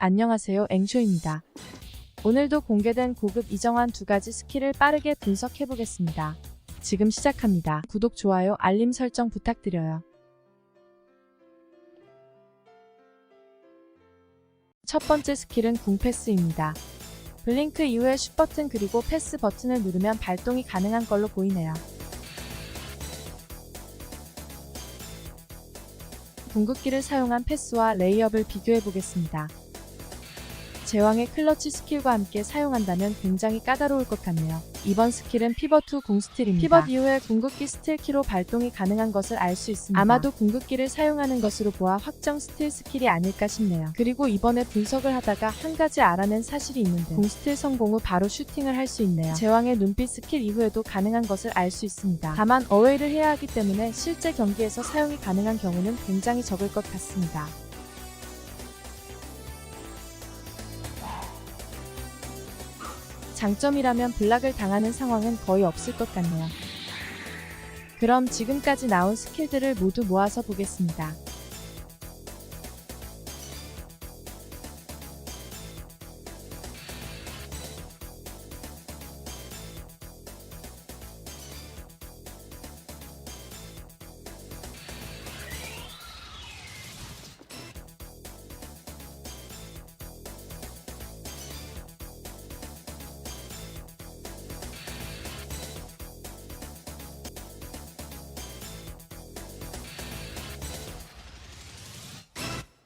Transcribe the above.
안녕하세요 앵쇼입니다. 오늘도 공개된 고급 이정환 두 가지 스킬을 빠르게 분석해 보겠습니다. 지금 시작합니다. 구독, 좋아요, 알림 설정 부탁드려요. 첫 번째 스킬은 궁 패스입니다. 블링크 이후에 슛 버튼 그리고 패스 버튼을 누르면 발동이 가능한 걸로 보이네요. 궁극기를 사용한 패스와 레이업을 비교해 보겠습니다. 제왕의 클러치 스킬과 함께 사용한다면 굉장히 까다로울 것 같네요. 이번 스킬은 피벗 후궁 스틸입니다. 피벗 이후에 궁극기 스틸 키로 발동이 가능한 것을 알 수 있습니다. 아마도 궁극기를 사용하는 것으로 보아 확정 스틸 스킬이 아닐까 싶네요. 그리고 이번에 분석을 하다가 한 가지 알아낸 사실이 있는데 궁 스틸 성공 후 바로 슈팅을 할 수 있네요. 제왕의 눈빛 스킬 이후에도 가능한 것을 알 수 있습니다. 다만 어웨이를 해야 하기 때문에 실제 경기에서 사용이 가능한 경우는 굉장히 적을 것 같습니다. 장점이라면 블락을 당하는 상황은 거의 없을 것 같네요. 그럼 지금까지 나온 스킬들을 모두 모아서 보겠습니다.